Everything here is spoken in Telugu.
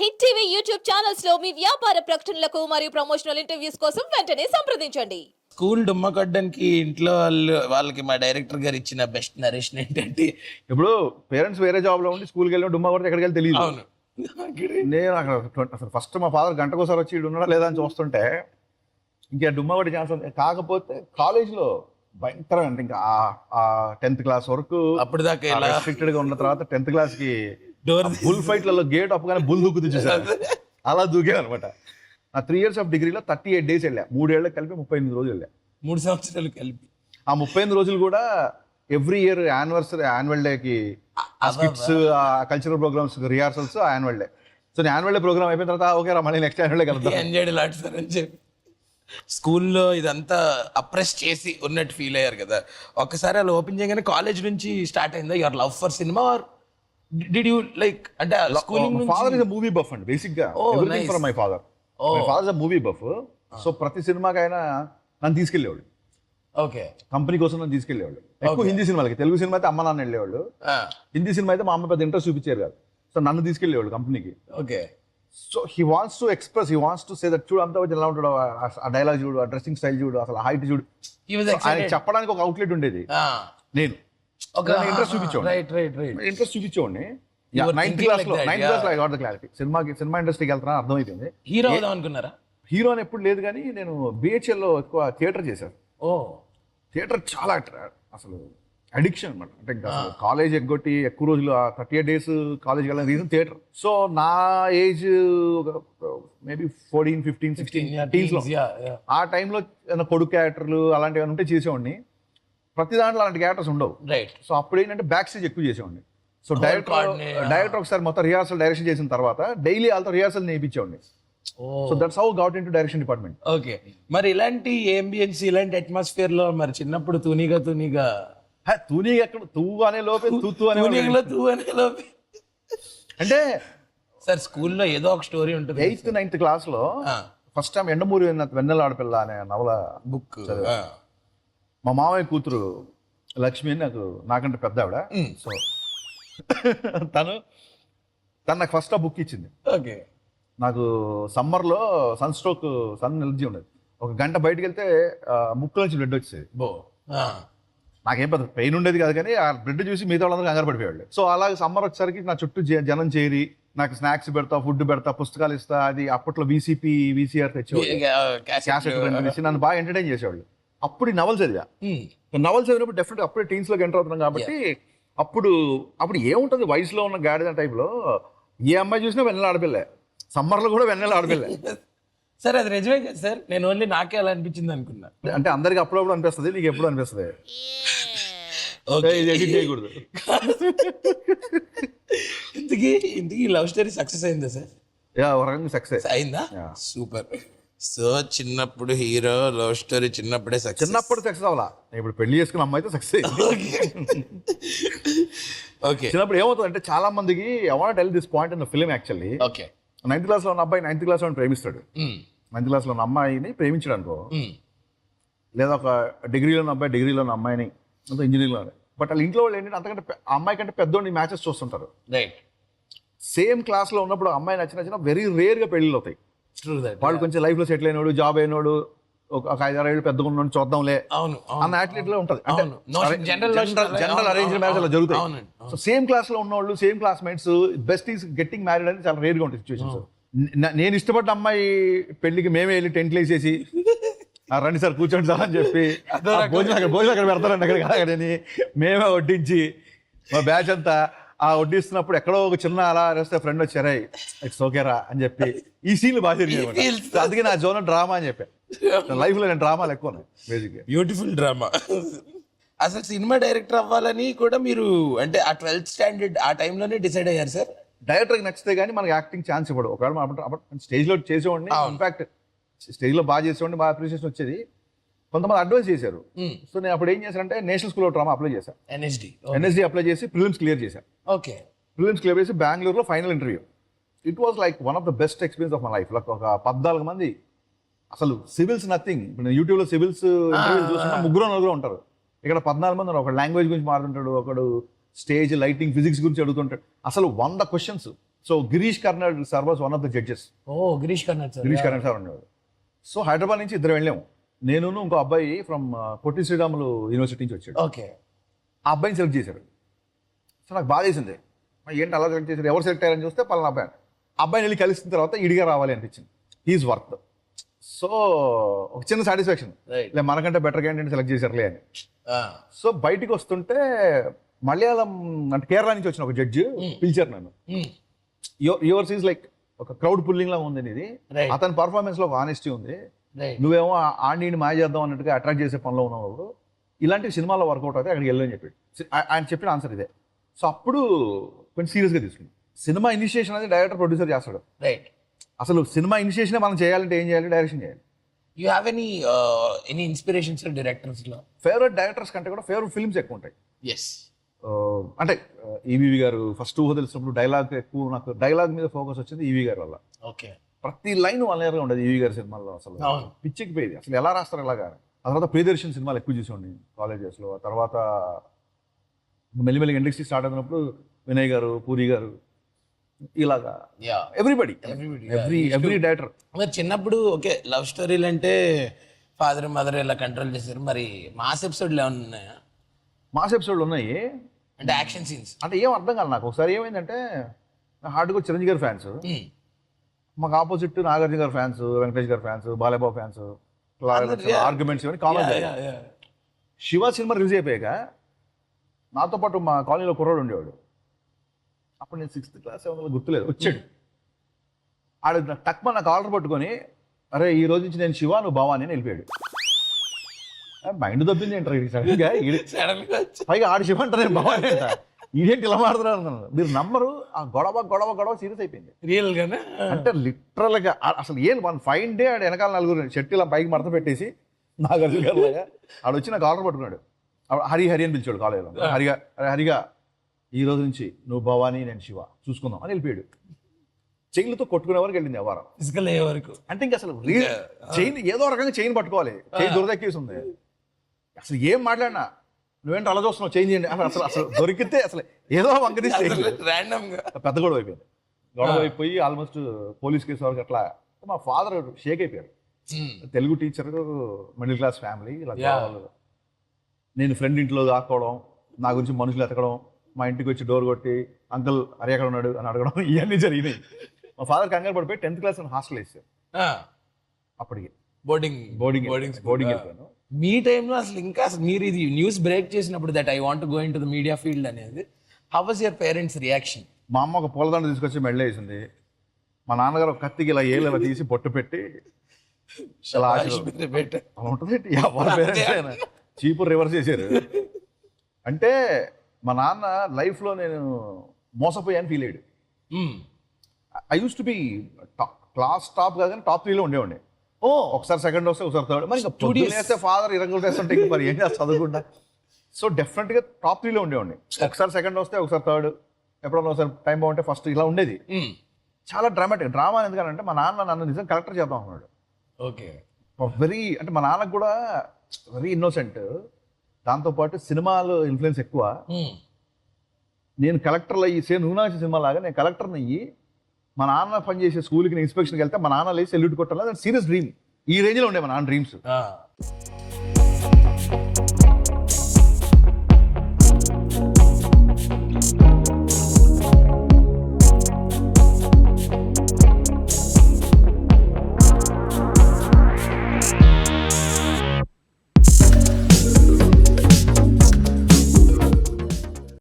హిట్ టీవీ యూట్యూబ్ ఛానల్స్లో మీ వ్యాపార ప్రకటనలకు మరియు ప్రమోషనల్ ఇంటర్వ్యూస్ కోసం వెంటనే సంప్రదించండి. స్కూల్ డుమ్మ కొట్టడానికి ఇంట్లో వాళ్ళు వాళ్ళకి మా డైరెక్టర్ గారు ఇచ్చిన బెస్ట్ నరేషన్ ఏంటంటే ఇప్పుడు పేరెంట్స్ వేరే జాబ్లో ఉండి స్కూల్కి వెళ్ళి డుమ్మా కొడితే ఎక్కడికి వెళ్ళి తెలియదు. అవును. నేను అక్కడ అసలు ఫస్ట్ మా ఫాదర్ గంటకోసారి వచ్చి ఉన్నాడా లేదా అని చూస్తుంటే ఇంకా డుమ్మా కొట్టి ఛాన్స్ ఉంది. కాకపోతే కాలేజ్లో భయంకరం అంటే ఇంకా ఆ టెన్త్ క్లాస్ వరకు అప్పుడు దాకా ఇలా రెస్ట్రిక్టెడ్గా ఉన్న తర్వాత టెన్త్ క్లాస్కి డోర్ బుల్ ఫైట్లలో గేట్ అప్పగానే బుల్ దూకుతూ చూసాను అలా దూకే అనమాట నా త్రీ ఇయర్స్ ఆఫ్ డిగ్రీలో థర్టీ ఎయిట్ డేస్ వెళ్ళా. మూడేళ్ళకి కలిపి ముప్పై ఎనిమిది రోజులు వెళ్ళా. మూడు సంవత్సరాలు కలిపి. ఆ ముప్పై ఎనిమిది రోజులు కూడా ఎవ్రీ ఇయర్ యానివర్సరీ యాన్యువల్ డేకి skits cultural programs rehearsals annual day so annual day program అయిపోయిన తర్వాత ఓకే రా మళ్ళీ నెక్స్ట్ యాన్యువల్ డే కలుద్దాం. ఎంజాయ్ లాట్ సార్ అని చెప్పి. స్కూల్లో ఇదంతా అప్రెస్ చేసి ఉన్నట్టు ఫీల్ అయ్యారు కదా. ఒక్కసారి అలా ఓపెన్ చేయగానే కాలేజ్ నుంచి స్టార్ట్ అయిందా? Your love for cinema or did you like అంటే schooling father is movie buff అండి బేసిక్గా everything nice. For my father. My father movie buff so ప్రతి సినిమాకైనా నన్ను తీసుకెళ్ళేవాడు. ఓకే కంపెనీ కోసం నన్ను తీసుకెళ్ళేవాళ్ళు ఎక్కువ హిందీ సినిమాలకి తెలుగు సినిమా అయితే అమ్మ నాన్న వెళ్ళేవాళ్ళు. హిందీ సినిమా అయితే మా అమ్మ పెద్ద ఇంట్రెస్ట్ చూపించారు కాదు. సో నన్ను తీసుకెళ్ళేవాళ్ళు కంపెనీకి okay so he wants to express he wants to say that చూడు అంతా వచ్చి ఎలా ఉంటాడు ఆ- డైలాగ్ చూడు ఆ డ్రెస్సింగ్ స్టైల్ చూడు అసలు హైట్ చూడు. ఆయన చెప్పడానికి ఒక అవుట్లెట్ ఉండేది. నేను. ఇంట్రెస్ట్ చూపించాడు. Right right right interest were ninth క్లాస్లో నైన్త్. క్లాస్లో ఐ గాట్ ద క్లారిటీ సినిమాకి సినిమా ఇండస్ట్రీకి వెళ్తున్నా అర్థమైపోయింది. హీరో అనుకున్నారా? హీరో అని ఎప్పుడు లేదు కానీ నేను బిహెచ్ఎల్లో ఎక్కువ థియేటర్ చేశాను. ఓ. థియేటర్ చాలా అసలు అడిక్షన్ అనమాట అంటే కాలేజ్ ఎగ్గొట్టి ఎక్కువ రోజులు థర్టీ ఎయిట్ డేస్ కాలేజ్ వెళ్ళిన రీజన్ థియేటర్ సో నా age maybe fourteen fifteen sixteen ఆ టైంలో ఏదైనా కొడుకు క్యారెక్టర్లు అలాంటివి ఉంటే చేసేవాడిని. ప్రతి దాంట్లో అలాంటి క్యారెక్టర్స్ ఉండవు. రైట్ సో అప్పుడు ఏంటంటే బ్యాక్ స్టేజ్ ఎక్కువ చేసేవాడిని. సో డైరెక్టర్ డైరెక్టర్ ఒకసారి మొత్తం రిహార్సల్ డైరెక్షన్ చేసిన తర్వాత డైలీ వాళ్ళతో rehearsal నేర్పించేవాడిని. So that's how got into direction department okay మరి ఇలాంటి ఏంబియన్స్ ఇలాంటి అట్మాస్ఫియర్లో మరి చిన్నప్పుడు తూనిగా తూనిగా తూనీ ఎక్కడ? తూ అనే లోపే తూ తూ అనే తూనిగలో తూ అనే లోపే. అంటే సార్ స్కూల్లో ఏదో ఒక స్టోరీ ఉంటుంది. ఎయిత్ నైన్త్ క్లాస్లో ఫస్ట్ టైం ఎండమూరి విన్న వెన్నెల ఆడపిల్ల అనే నవల బుక్ మా మామయ్య కూతురు లక్ష్మి అని నాకు నాకంటే పెద్ద ఆవిడ సో తను తను నాకు ఫస్ట్ ఆ బుక్ ఇచ్చింది. ఓకే. నాకు సమ్మర్లో సన్ స్ట్రోక్ సన్ ఎలర్జీ ఉండేది ఒక గంట బయటకు వెళ్తే ముక్కు నుంచి బ్లడ్ వచ్చేది. బో. నాకేం పెద్ద పెయిన్ ఉండేది కాదు కానీ ఆ బ్లడ్ చూసి మిగతా వాళ్ళందరూ కంగారు పడిపోయాళ్ళు సో అలాగే సమ్మర్ వచ్చేసరికి నా చుట్టూ జనం చేరి నాకు స్నాక్స్ పెడతా ఫుడ్ పెడతా పుస్తకాలు ఇస్తా అది అప్పట్లో వీసీపీ వీసీఆర్ తెచ్చేవాళ్ళు. నన్ను బాగా ఎంటర్టైన్ చేసేవాళ్ళు. అప్పుడు నవల్ చదివా. నవల్ చదివినప్పుడు డెఫినెట్ అప్పుడే టీన్స్లోకి ఎంటర్ అవుతున్నాం కాబట్టి అప్పుడు అప్పుడు ఏముంటుంది వయసులో ఉన్న గాడిద టైప్లో ఏ అమ్మాయి చూసినా వెన్నెల ఆడపిల్లే. సమ్మర్లో కూడా వెన్నెల ఆడపిల్లే. సార్ అది నిజమే కదా సార్. నేను ఓన్లీ నాకే అలా అనిపించింది అనుకున్నా. అంటే అందరికి అప్పుడప్పుడు అనిపిస్తుంది నీకు ఎప్పుడు అనిపిస్తుంది? చేయకూడదు. ఇంతకీ ఇంతకీ లవ్ స్టోరీ సక్సెస్ అయిందా సార్? యా రకంగా సక్సెస్ అయిందా. సూపర్. సో చిన్నప్పుడు హీరో లవ్ స్టోరీ చిన్నప్పుడే సక్సెస్ చిన్నప్పుడు సక్సెస్ అవ్వాలా? ఇప్పుడు పెళ్ళి చేసుకున్న అమ్మాయి అయితే సక్సెస్ ఓకే చిన్నప్పుడు ఏమవుతుంది అంటే చాలా మందికి want tell this point in the film actually okay ninth క్లాస్లో ఉన్న అబ్బాయి నైన్త్ క్లాస్లో ప్రేమిస్తాడు. నైన్త్ క్లాస్లో ఉన్న అమ్మాయిని ప్రేమించడు అనుకో. లేదా ఒక డిగ్రీలో ఉన్న అబ్బాయి డిగ్రీలో ఉన్న అమ్మాయిని అంత ఇంజనీరింగ్లో బట్ వాళ్ళ ఇంట్లో వాళ్ళు ఏంటంటే అంతకంటే అమ్మాయి కంటే పెద్దోడిని మ్యాచెస్ చూస్తుంటారు. రైట్ సేమ్ క్లాస్లో ఉన్నప్పుడు అమ్మాయి నచ్చిన నచ్చిన వెరీ రేర్గా పెళ్ళిళ్ళు అవుతాయి. వాళ్ళు కొంచెం లైఫ్లో సెటిల్ అయినోడు జాబ్ అయినోడు ఒక ఐదారు ఏళ్ళు పెద్దగా ఉన్నాడు చూద్దాంలే అవును అన్న యాటిట్యూడ్లో ఉంటది. జనరల్ అరేంజ్ మ్యారేజ్ అలా జరుగుతాయి. సో సేమ్ క్లాస్లో ఉన్నోళ్ళు same classmates best is getting married అనేది చాలా రేర్గా ఉంటుంది సిచ్యువేషన్స్ నేను ఇష్టపడ్డ అమ్మాయి పెళ్ళికి మేమే వెళ్ళి టెంట్లు వేసేసి "ఆ, రండి సార్ కూర్చోండి సార్ అని చెప్పి అదో "ఆ, రకం. భోజనం అక్కడ భోజనం అక్కడ పెడతారండి అక్కడ కాదని మేమే వడ్డించి మా బ్యాచ్ అంతా ఆ వడ్డిస్తున్నప్పుడు ఎక్కడో ఒక చిన్న అలా వేస్తే ఫ్రెండ్ వచ్చారా ఇట్స్ ఓకేరా అని చెప్పి ఈ సీన్లు బాగా So అందుకే నా జోన్ డ్రామా అని చెప్పా. లైఫ్లో నేను డ్రామాలు ఎక్కువ ఉన్నాయి బేసిక్ బ్యూటిఫుల్ డ్రామా అసలు సినిమా డైరెక్టర్ అవ్వాలని కూడా మీరు అంటే ఆ ట్వెల్త్ స్టాండర్డ్ ఆ టైంలోనే డిసైడ్ అయ్యారు సార్ డైరెక్టర్కి నచ్చితే కానీ మనకి యాక్టింగ్ ఛాన్స్ ఇవ్వడు. ఒకవేళ మనం స్టేజ్లో చేసేవాడిని. ఇన్ఫాక్ట్ స్టేజ్లో బాగా చేసేవాడిని బాగా అప్రిషియేషన్ వచ్చేది. కొంతమంది అడ్వైస్ చేశారు. సో నేను అప్పుడు ఏం చేశానంటే national school of drama apply చేశాను ఎన్ఎస్డి. ఎన్ఎస్డి అప్లై చేసి ప్రిలిమ్స్ క్లియర్ చేశాను ఓకే. ప్రిలిమ్స్ క్లియర్ చేసి బెంగళూరులో final interview it was like one of the best experience of my life like ఒక పద్నాలుగు మంది అసలు సివిల్స్ నథింగ్ ఇప్పుడు యూట్యూబ్లో సివిల్స్ ఇంటర్వ్యూ చూస్తున్నా ముగ్గురు నలుగురు ఉంటారు. ఇక్కడ పద్నాలుగు మంది ఉన్నారు. ఒక లాంగ్వేజ్ గురించి మాట్లాడుతుంటాడు ఒకడు స్టేజ్ లైటింగ్ ఫిజిక్స్ గురించి అడుగుతుంటాడు. అసలు వంద questions so Girish Karnad sir was one of the judges oh Girish Karnad sir Girish Karnad sir ఉండేవాడు. సో హైదరాబాద్ నుంచి ఇద్దరు వెళ్ళాము. నేను ఇంకో అబ్బాయి ఫ్రమ్ పొట్టి శ్రీరాములు యూనివర్సిటీ నుంచి వచ్చాడు. ఓకే. ఆ అబ్బాయిని సెలెక్ట్ చేశారు సో నాకు బాధ వేసింది మరి ఏంటి అలా సెలెక్ట్ చేశారు ఎవరు సెలెక్ట్ అయ్యారని చూస్తే పలానా అబ్బాయి. అబ్బాయిని వెళ్ళి కలిసిన తర్వాత ఇడిగా రావాలి అనిపించింది. హీఈస్ వర్క్ సో ఒక చిన్న సాటిస్ఫాక్షన్ లే మనకంటే బెటర్ క్యాండిడేట్ సెలెక్ట్ చేశారులే అని. సో బయటికి వస్తుంటే మలయాళం అంటే కేరళ నుంచి వచ్చిన ఒక జడ్జి పిలిచారు నన్ను. యువర్స్ ఈజ్ లైక్ ఒక క్రౌడ్ పుల్లింగ్ లా ఉంది ఇది. అతని పర్ఫార్మెన్స్లో ఒక ఆనెస్టీ ఉంది. నువ్వేమో ఆడిని మాయ చేద్దాం అన్నట్టుగా అట్రాక్ట్ చేసే పనిలో ఉన్నావు ఇలాంటి సినిమాలో వర్కౌట్ అయితే అక్కడికి వెళ్ళని చెప్పాడు ఆయన చెప్పిన ఆన్సర్ ఇదే. సో అప్పుడు కొంచెం సీరియస్గా తీసుకుంది సినిమా ఇనిషియేషన్ అనేది డైరెక్టర్ ప్రొడ్యూసర్ చేస్తాడు. రైట్ అసలు సినిమా ఇనిషియేషన్ మనం చేయాలంటే ఏం చేయాలి? డైరెక్షన్ చేయాలి. You have any any inspirations డైరెక్టర్స్లో? ఫేవరెట్ డైరెక్టర్స్ కంటే కూడా ఫేవరెట్ ఫిల్మ్స్ ఎక్కువ ఉంటాయి. ఎస్ ఆ, అంటే ఈవీవి గారు ఫస్ట్ ఊహ తెలిసినప్పుడు డైలాగ్ ఎక్కువ నాకు డైలాగ్ మీద ఫోకస్ వచ్చింది ఈవీ గారి వల్ల. ఓకే ప్రతి లైన్ ఇయర్గా ఉండదు ఈవీ గారి సినిమాల్లో అసలు. పిచ్చికి పోయేది అసలు ఎలా రాస్తారు ఎలాగా ఆ తర్వాత ప్రియదర్శన్ సినిమాలు ఎక్కువ చూసేవాడిని కాలేజెస్లో. ఆ తర్వాత మెల్లిమెల్లి ఇండస్ట్రీ స్టార్ట్ అయినప్పుడు వినయ్ గారు పూరి గారు ఇలాగా. Yeah. Everybody every. Every director మరి చిన్నప్పుడు ఓకే లవ్ స్టోరీలు అంటే ఫాదర్ మదర్ ఇలా కంట్రోల్ చేశారు? మరి మాస్ ఎపిసోడ్లు ఏమైనా ఉన్నాయా? మాస్ ఎపిసోడ్లు ఉన్నాయి. అంటే యాక్షన్ సీన్స్. అంటే ఏం అర్థం కాదు నాకు. ఒకసారి ఏమైందంటే హార్డ్గా చిరంజీవి గారి ఫ్యాన్స్ మాకు ఆపోజిట్ నాగార్జున గారి ఫ్యాన్స్ వెంకటేష్ గారి ఫ్యాన్స్ బాలయ్యబాబు ఫ్యాన్స్. ఆర్గ్యుమెంట్స్ ఇవన్నీ కామన్ శివ సినిమా రిలీజ్ అయిపోయాక నాతో పాటు మా కాలనీలో కుర్రాడు ఉండేవాడు. అప్పుడు నేను సిక్స్త్ క్లాస్ ఏమన్నా గుర్తులేదు వచ్చాడు. ఆడు టక్మ నాకు ఆర్డర్ పట్టుకొని అరే ఈ రోజు నుంచి నేను శివ నువ్వు భవాని అని వెళ్ళిపోయాడు. మైండ్ దబ్బింది ఏంటారు సడన్గా? పైగా ఆడు శివ అంటే నేను అంట. ఇదేంటి ఇలా మాడుతున్నారు అనుకున్నాను మీరు నమ్మరు ఆ గొడవ గొడవ గొడవ సీరియస్ అయిపోయింది. రియల్ గానే అంటే లిటరల్గా ఆ- అసలు ఏం వన్ ఫైన్ డే ఆడు వెనకాల నలుగురు షర్ట్ ఇలా పైకి మడత పెట్టేసి నాకు లాగా ఆడు వచ్చి నాకు ఆర్డర్ పట్టుకున్నాడు హరి హరి అని పిలిచాడు కాలేజీలో. హరిగా అరే హరిగా ఈ రోజు నుంచి నువ్వు భవానీ నేను శివ చూసుకుందాం అని వెళ్ళిపోయాడు. చైన్లతో కొట్టుకునే వరకు వెళ్ళింది వ్యవహారం ఫిజికల్ అయ్యే వరకు. అంటే ఇంకా అసలు చైన్ ఏదో రకంగా చైన్ పట్టుకోవాలి. చైన్ దొరదక్కేసి ఉంది. అసలు ఏం మాట్లాడినా నువ్వేంటి అలా చూస్తున్నావు? చేంజ్ చేయండి. అసలు అసలు అసలు దొరికితే అసలు ఏదో వంకరీసి ర్యాండమ్గా. పెద్ద గొడవ అయిపోయింది. గొడవ అయిపోయి ఆల్మోస్ట్ పోలీస్ కేసు వరకు అట్లా మా ఫాదర్ షేక్ అయిపోయారు Telugu teacher middle class family ఇలా. నేను ఫ్రెండ్ ఇంట్లో దాక్కోవడం నా గురించి మనుషులు ఎతకడం మా ఇంటికి వచ్చి డోర్ కొట్టి అంకుల్ అరే ఎక్కడ ఉన్నాడు అని అడగడం ఇవన్నీ జరిగినాయి. మా ఫాదర్ కంగారు పడిపోయి టెన్త్ క్లాస్ హాస్టల్ వేసారు. అప్పటికి. బోర్డింగ్ బోర్డింగ్ బోర్డింగ్ బోర్డింగ్ వెళ్ళిపోయాను. మీ టైంలో అసలు ఇంకా అసలు మీరు ఇది న్యూస్ బ్రేక్ చేసినప్పుడు that I want go into the media field అనేది how was your parents reaction మా అమ్మ ఒక పూలదండ తీసుకొచ్చి మెళ్ళ వేసింది. మా నాన్నగారు ఒక కత్తికి ఇలా ఏళ్ళు ఇలా తీసి పొట్టు పెట్టి ఇలా. అలా ఉంటుంది ఎవరి పేరెంట్స్ అయినా? చీపు రివర్స్ చేశారు. అంటే మా నాన్న లైఫ్లో నేను మోసపోయాను ఫీల్ అయ్యాడు. I use to be class top కాదు కానీ టాప్ త్రీలో ఉండేవాడిని. ఓ. ఒకసారి సెకండ్ వస్తే ఒకసారి థర్డ్ మరి ఇంకా పొద్దున్న వేస్తే ఫాదర్ ఇరగలు వేస్తుంటే ఇంక మరి ఏం చేస్తా చదువుకుంటా. సో డెఫినెట్గా టాప్ త్రీలో ఉండేవాడిని. ఒకసారి సెకండ్ వస్తే ఒకసారి థర్డ్ ఎప్పుడన్నా ఒకసారి టైం బాగుంటే ఫస్ట్ ఇలా ఉండేది. చాలా డ్రామాటిక్ డ్రామా ఎందుకంటే మా నాన్న నన్ను నిజం కలెక్టర్ చేద్దాం అన్నాడు ఓకే. వెరీ అంటే మా నాన్నకు కూడా వెరీ ఇన్నోసెంట్ దాంతోపాటు సినిమాలో ఇన్ఫ్లుయెన్స్ ఎక్కువ. నేను కలెక్టర్లు అయ్యి సేమ్ నువ్వు సినిమా లాగా నేను కలెక్టర్ని అయ్యి మా నాన్న పనిచేసే స్కూల్కి నేను ఇన్స్పెక్షన్కి వెళ్తే మా నాన్న లేచి సెల్యూట్ కొట్టాలి? Serious dream. ఈ రేంజ్లో ఉండే మా నాన్న డ్రీమ్స్.